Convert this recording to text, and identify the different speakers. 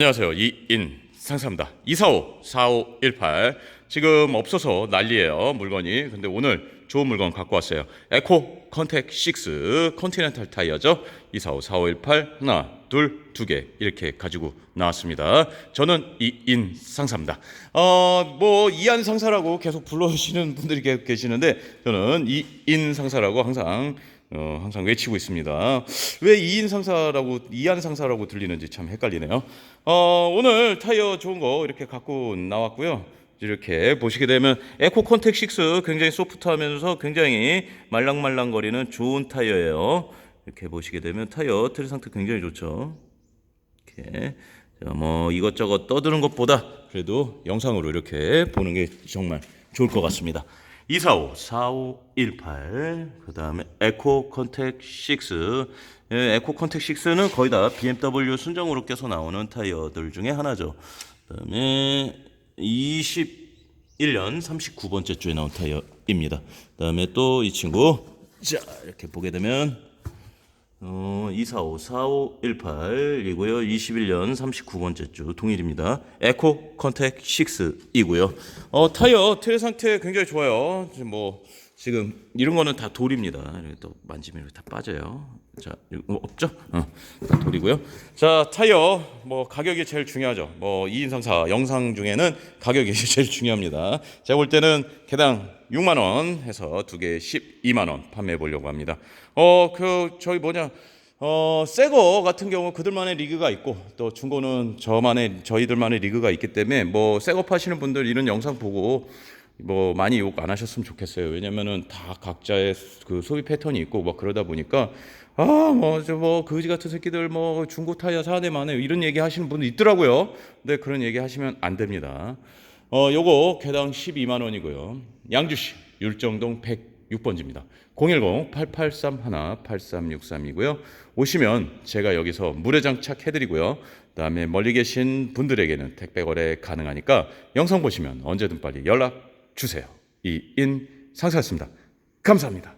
Speaker 1: 안녕하세요. 이인 상사입니다. 245 4518 지금 없어서 난리예요. 물건이. 근데 오늘 좋은 물건 갖고 왔어요. 에코 컨택 6 컨티넨탈 타이어죠. 245 4518 하나, 둘, 두 개 이렇게 가지고 나왔습니다. 저는 이인 상사입니다. 어, 뭐 이한 상사라고 계속 불러주시는 분들이 계- 계시는데 저는 이인 상사라고 항상 어, 항상 외치고 있습니다. 왜 2인 상사라고 2한 상사라고 들리는지 참 헷갈리네요. 어, 오늘 타이어 좋은 거 이렇게 갖고 나왔고요. 이렇게 보시게 되면 에코 컨택 6 굉장히 소프트하면서 굉장히 말랑말랑거리는 좋은 타이어예요. 이렇게 보시게 되면 타이어 트리 상태 굉장히 좋죠. 이렇게 자, 뭐 이것저것 떠드는 것보다 그래도 영상으로 이렇게 보는 게 정말 좋을 것 같습니다. 245 4518 그 다음에 에코 컨택 6 예, 에코 컨택 6는 거의 다 BMW 순정으로 껴서 나오는 타이어들 중에 하나죠. 그 다음에 21년 39번째 주에 나온 타이어입니다. 그 다음에 또 이 친구 자 이렇게 보게 되면 어, 245 4518이고요. 21년 39번째 주 동일입니다. 에코 컨택 6이고요. 어, 타이어 트레 상태 굉장히 좋아요. 지금 뭐 지금 이런 거는 다 돌입니다. 또 만지면 이렇게 다 빠져요. 자, 뭐 없죠? 어, 다 돌이고요. 자, 타이어 뭐 가격이 제일 중요하죠. 뭐 2인 상사 영상 중에는 가격이 제일 중요합니다. 제가 볼 때는 개당 6만 원 해서 두 개 12만 원 판매해 보려고 합니다. 어, 그 저희 뭐냐 어, 새거 같은 경우 그들만의 리그가 있고 또 중고는 저만의 저희들만의 리그가 있기 때문에 뭐 새거 파시는 분들 이런 영상 보고 뭐 많이 욕 안 하셨으면 좋겠어요. 왜냐면은 다 각자의 그 소비 패턴이 있고 뭐 그러다 보니까 아, 뭐, 저, 뭐, 거지 같은 새끼들, 뭐, 중고 타이어 사대 만에 이런 얘기 하시는 분도 있더라고요. 근데 그런 얘기 하시면 안 됩니다. 어, 요거 개당 12만 원이고요. 양주시 율정동 106번지입니다. 010-8831-8363이고요. 오시면 제가 여기서 무료 장착 해드리고요. 그다음에 멀리 계신 분들에게는 택배 거래 가능하니까 영상 보시면 언제든 빨리 연락 주세요. 이인 상사였습니다. 감사합니다.